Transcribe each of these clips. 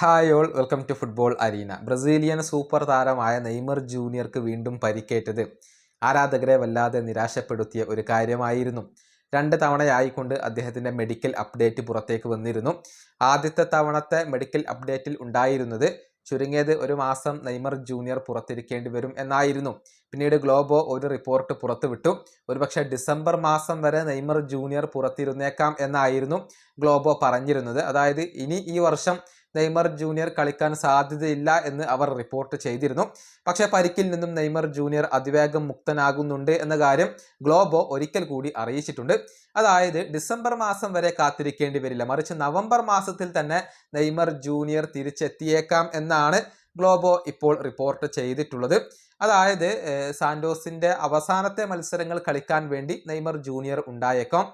Hi all welcome to football arena Brazilian super താരമായ Neymar ജൂനിയർക്ക് വീണ്ടും പരിക്കേറ്റത്. ആരാധകരെ വല്ലാതെ നിരാശപ്പെടുത്തിയ ഒരു കാര്യമായിരുന്നു. രണ്ട് തവണയായിക്കൊണ്ട് അദ്ദേഹത്തിന്റെ മെഡിക്കൽ അപ്ഡേറ്റ് പുറത്തേക്ക് വന്നിരുന്നു. ആദ്യത്തെ തവണത്തെ മെഡിക്കൽ അപ്ഡേറ്റിൽ ഉണ്ടായിരുന്നത് ചുരുങ്ങിയത് ഒരു മാസം നെയ്മർ ജൂനിയർ പുറത്തിരിക്കേണ്ടി വരും എന്നായിരുന്നു. പിന്നീട് ഗ്ലോബോ ഒരു റിപ്പോർട്ട് പുറത്തുവിട്ടു. ഒരുപക്ഷെ ഡിസംബർ മാസം വരെ നെയ്മർ ജൂനിയർ പുറത്തിരുന്നേക്കാം എന്നായിരുന്നു ഗ്ലോബോ പറഞ്ഞിരുന്നത്. അതായത് ഇനി ഈ വർഷം നെയ്മർ ജൂനിയർ കളിക്കാൻ സാധ്യതയില്ല എന്ന് അവർ റിപ്പോർട്ട് ചെയ്തിരുന്നു. പക്ഷെ പരിക്കിൽ നിന്നും നെയ്മർ ജൂനിയർ അതിവേഗം മുക്തനാകുന്നുണ്ട് എന്ന കാര്യം ഗ്ലോബോ ഒരിക്കൽ കൂടി അറിയിച്ചിട്ടുണ്ട്. അതായത് ഡിസംബർ മാസം വരെ കാത്തിരിക്കേണ്ടി വരില്ല. മറിച്ച് നവംബർ മാസത്തിൽ തന്നെ നെയ്മർ ജൂനിയർ തിരിച്ചെത്തിയേക്കാം എന്നാണ് ഗ്ലോബോ ഇപ്പോൾ റിപ്പോർട്ട് ചെയ്തിട്ടുള്ളത്. അതായത് സാന്റോസിന്റെ അവസാനത്തെ മത്സരങ്ങൾ കളിക്കാൻ വേണ്ടി നെയ്മർ ജൂനിയർ ഉണ്ടായേക്കാം.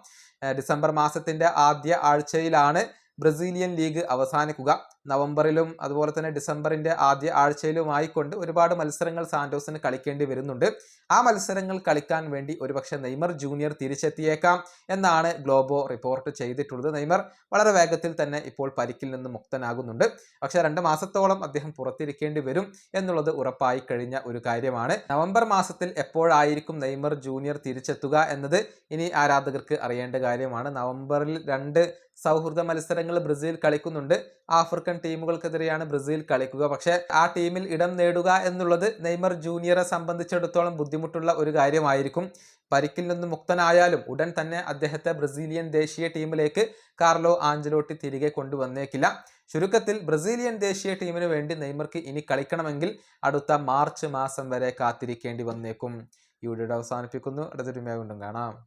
ഡിസംബർ മാസത്തിന്റെ ആദ്യ ആഴ്ചയിലാണ് ബ്രസീലിയൻ ലീഗ് അവസാനിക്കുക. നവംബറിലും അതുപോലെ തന്നെ ഡിസംബറിന്റെ ആദ്യ ആഴ്ചയിലുമായിക്കൊണ്ട് ഒരുപാട് മത്സരങ്ങൾ സാന്റോസിന് കളിക്കേണ്ടി വരുന്നുണ്ട്. ആ മത്സരങ്ങൾ കളിക്കാൻ വേണ്ടി ഒരുപക്ഷെ നെയ്മർ ജൂനിയർ തിരിച്ചെത്തിയേക്കാം എന്നാണ് ഗ്ലോബോ റിപ്പോർട്ട് ചെയ്തിട്ടുള്ളത്. നെയ്മർ വളരെ വേഗത്തിൽ തന്നെ ഇപ്പോൾ പരിക്കിൽ നിന്ന് മുക്തനാകുന്നുണ്ട്. പക്ഷേ രണ്ട് മാസത്തോളം അദ്ദേഹം പുറത്തിരിക്കേണ്ടി വരും എന്നുള്ളത് ഉറപ്പായി കഴിഞ്ഞ ഒരു കാര്യമാണ്. നവംബർ മാസത്തിൽ എപ്പോഴായിരിക്കും നെയ്മർ ജൂനിയർ തിരിച്ചെത്തുക എന്നത് ഇനി ആരാധകർക്ക് അറിയേണ്ട കാര്യമാണ്. നവംബറിൽ രണ്ട് സൗഹൃദ മത്സരങ്ങൾ ബ്രസീൽ കളിക്കുന്നുണ്ട്. ആഫ്രിക്കൻ ടീമുകൾക്കെതിരെയാണ് ബ്രസീൽ കളിക്കുക. പക്ഷേ ആ ടീമിൽ ഇടം നേടുക എന്നുള്ളത് നെയ്മർ ജൂനിയറെ സംബന്ധിച്ചിടത്തോളം ബുദ്ധിമുട്ടുള്ള ഒരു കാര്യമായിരിക്കും. പരിക്കിൽ നിന്ന് മുക്തനായാലും ഉടൻ തന്നെ അദ്ദേഹത്തെ ബ്രസീലിയൻ ദേശീയ ടീമിലേക്ക് കാർലോ ആഞ്ചലോട്ടി തിരികെ കൊണ്ടുവന്നേക്കില്ല. ചുരുക്കത്തിൽ ബ്രസീലിയൻ ദേശീയ ടീമിന് വേണ്ടി നെയ്മർക്ക് ഇനി കളിക്കണമെങ്കിൽ അടുത്ത മാർച്ച് മാസം വരെ കാത്തിരിക്കേണ്ടി വന്നേക്കും. ഈ വീഡിയോ അവസാനിപ്പിക്കുന്നു. അടുത്തൊരു മേഖണ്ടും കാണാം.